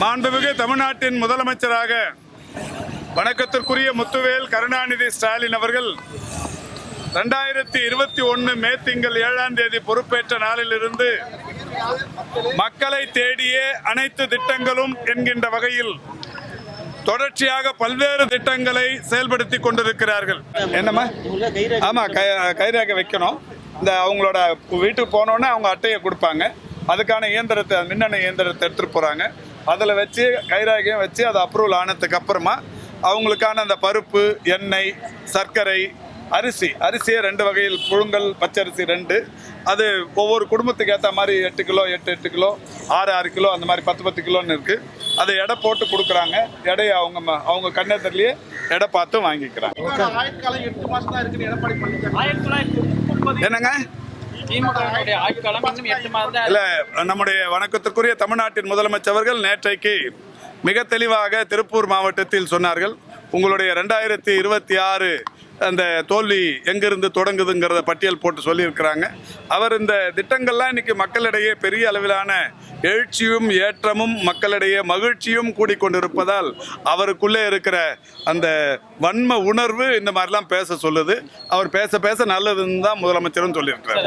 மாண்புமிகு தமிழ்நாட்டின் முதலமைச்சராக வணக்கத்திற்குரிய முத்துவேல் கருணாநிதி ஸ்டாலின் அவர்கள் ரெண்டாயிரத்தி இருபத்தி ஒன்று மே திங்கள் ஏழாம் தேதி பொறுப்பேற்ற நாளிலிருந்து மக்களை தேடிய அனைத்து திட்டங்களும் என்கின்ற வகையில் தொடர்ச்சியாக பல்வேறு திட்டங்களை செயல்படுத்தி கொண்டிருக்கிறார்கள். என்னம்மா? ஆமாம் கை- கைரேக வைக்கணும். இந்த அவங்களோட வீட்டுக்கு போனோடனே அவங்க அட்டையை கொடுப்பாங்க. அதுக்கான இயந்திரத்தை மின்னணு இயந்திரத்தை எடுத்துகிட்டு போகிறாங்க அதில் வச்சு கைரேகையும் வச்சு அது அப்ரூவல் ஆனதுக்கு அப்புறமா அவங்களுக்கான அந்த பருப்பு எண்ணெய் சர்க்கரை அரிசி. அரிசியை ரெண்டு வகையில் புழுங்கல் பச்சரிசி ரெண்டு. அது ஒவ்வொரு குடும்பத்துக்கு ஏற்ற மாதிரி எட்டு கிலோ எட்டு எட்டு கிலோ ஆறு ஆறு கிலோ அந்த மாதிரி பத்து பத்து கிலோன்னு இருக்குது அதை எடை போட்டு கொடுக்குறாங்க. எடையை அவங்க அவங்க கண்ணெதிரிலேயே எடை பார்த்து வாங்கிக்கிறாங்க. என்னங்க? இல்ல நம்முடைய வணக்கத்திற்குரிய தமிழ்நாட்டின் முதலமைச்சர்கள் நேற்றைக்கு மிக தெளிவாக திருப்பூர் மாவட்டத்தில் சொன்னார்கள். உங்களுடைய ரெண்டாயிரத்தி இருபத்தி ஆறு அந்த தோல்வி எங்கிருந்து தொடங்குதுங்கிறத பட்டியல் போட்டு சொல்லியிருக்கிறாங்க. அவர் இந்த திட்டங்கள்லாம் இன்றைக்கி மக்களிடையே பெரிய அளவிலான எழுச்சியும் ஏற்றமும் மக்களிடையே மகிழ்ச்சியும் கூடிக்கொண்டிருப்பதால் அவருக்குள்ளே இருக்கிற அந்த வன்ம உணர்வு இந்த மாதிரிலாம் பேச சொல்லுது. அவர் பேச பேச நல்லதுன்னு தான் முதலமைச்சரும் சொல்லியிருக்கிறார்.